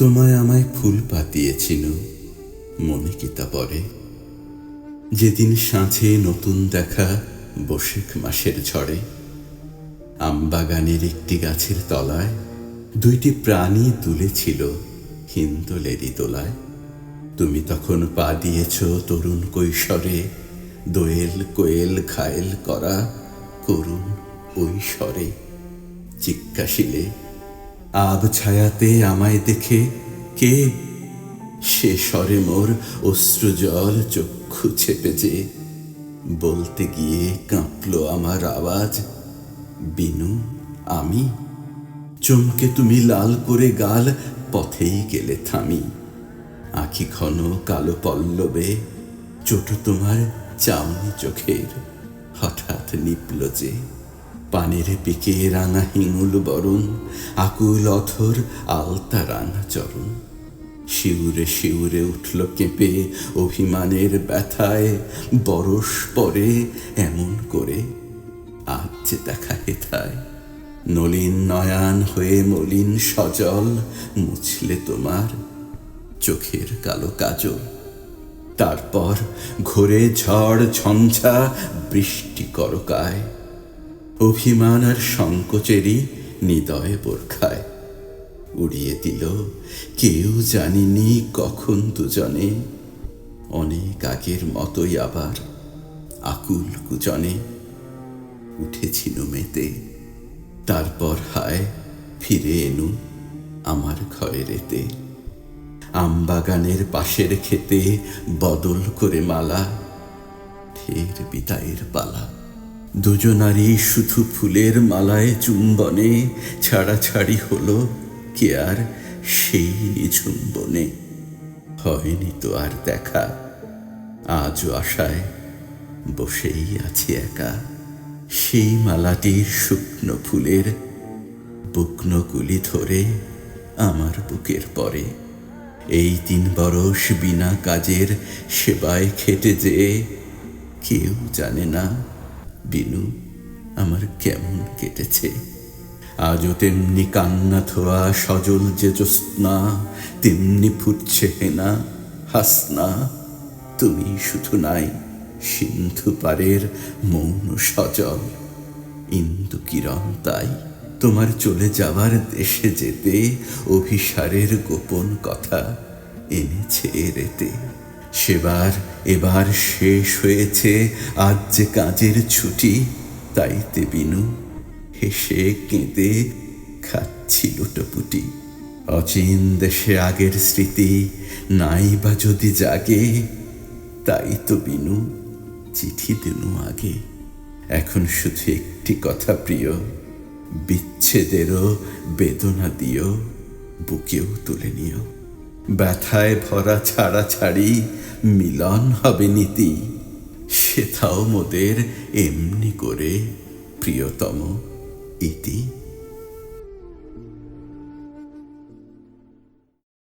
তোমায় আমায় ফুল পাতিয়েছিল, মনে কি তা পরে যেদিন সাঁঝে নতুন দেখা বসেক মাসের ঝড়ে, আমবাগানের একটি গাছের তলায় দুইটি প্রাণী তুলেছিল হিন্দোলেরই তোলায় তুমি তখন পা দিয়েছ তরুণ কৈশোরে, দোয়েল কোয়েল ঘায়েল করা করুণ ওই স্বরে চিক্কাশিলে আব ছায়াতে আমায় দেখে কে? সে স্বরে মোর অশ্রু জল চক্ষু ছেপে যে। বলতে গিয়ে কাঁপল আমার আওয়াজ, বিনু, আমি। চমকে তুমি লাল করে গাল, পথেই গেলে থামি। আখি ঘন কালো পল্লবে, চোট তোমার চাউনি চোখের। হঠাৎ নিপল যে। পানের পিকে রাঙা হিঙুল বরণ, আকুল অথর আলতা রাঙা চরণ। শিউরে শিউরে উঠল কেঁপে অভিমানের ব্যথায় বরস পরে এমন করে আজ যে দেখা হেথায়। নলিন নয়ান হয়ে মলিন সজল মুছলে তোমার চোখের কালো কাজল। তারপর ঘোরে ঝড় ঝঞ্ঝা বৃষ্টি করকায়। অভিমান আর সংকোচেরই নিদয় বোরখায়। উড়িয়ে দিল, কেউ জানিনি কখন দুজনে। অনেক আগের মতোই আবার আকুল কুজনে। উঠেছিল মেতে, তারপর হায় ফিরে এনু আমার ঘরের এতে। আমবাগানের পাশের খেতে বদল করে মালা, ফের বিদায়ের পালা। দুজনারই শুধু ফুলের মালায় চুম্বনে, ছাড়াছাড়ি হলো কে আর সেই নিঝুম্বনে হয়নি তো আর দেখা, আজও আশায় বসেই আছি একা। সেই মালাটির শুকনো ফুলের বুকনগুলি ধরে আমার বুকের পরে। এই তিন বরষ বিনা কাজের সেবায় খেটে যে কেউ জানে না বিনু, আমার কেমন কেটেছে? আজও তেমনি কান্না থোয়া সজল যে জ্যোৎস্না তেমনি ফুটছে হেনা, হাসনা। তুমি শুধু নাই, সিন্ধু পারের মৌন সজল। ইন্দু কিরণ, তাই তোমার চলে যাওয়ার দেশে যেতে অভিসারের গোপন কথা এনেছে এরেতে সেবার, এবার শেষ হয়েছে। আজ যে কাজের ছুটি, তাইতে বিনু, হেসে কেঁদে খাচ্ছি লুটোপুটি। অচিন দেশে আগের স্মৃতি নাই বা যদি জাগে তাই তো বিনু, চিঠি দিনু আগে। এখন শুধু একটি কথা প্রিয়, বিচ্ছেদেরও বেদনা দিও, বুকেও তুলে নিও। ব্যথায় ভরা ছাড়া ছাড়ি মিলন হবে নীতি। সেথাও মোদের এমনি করে প্রিয়তম ইতি।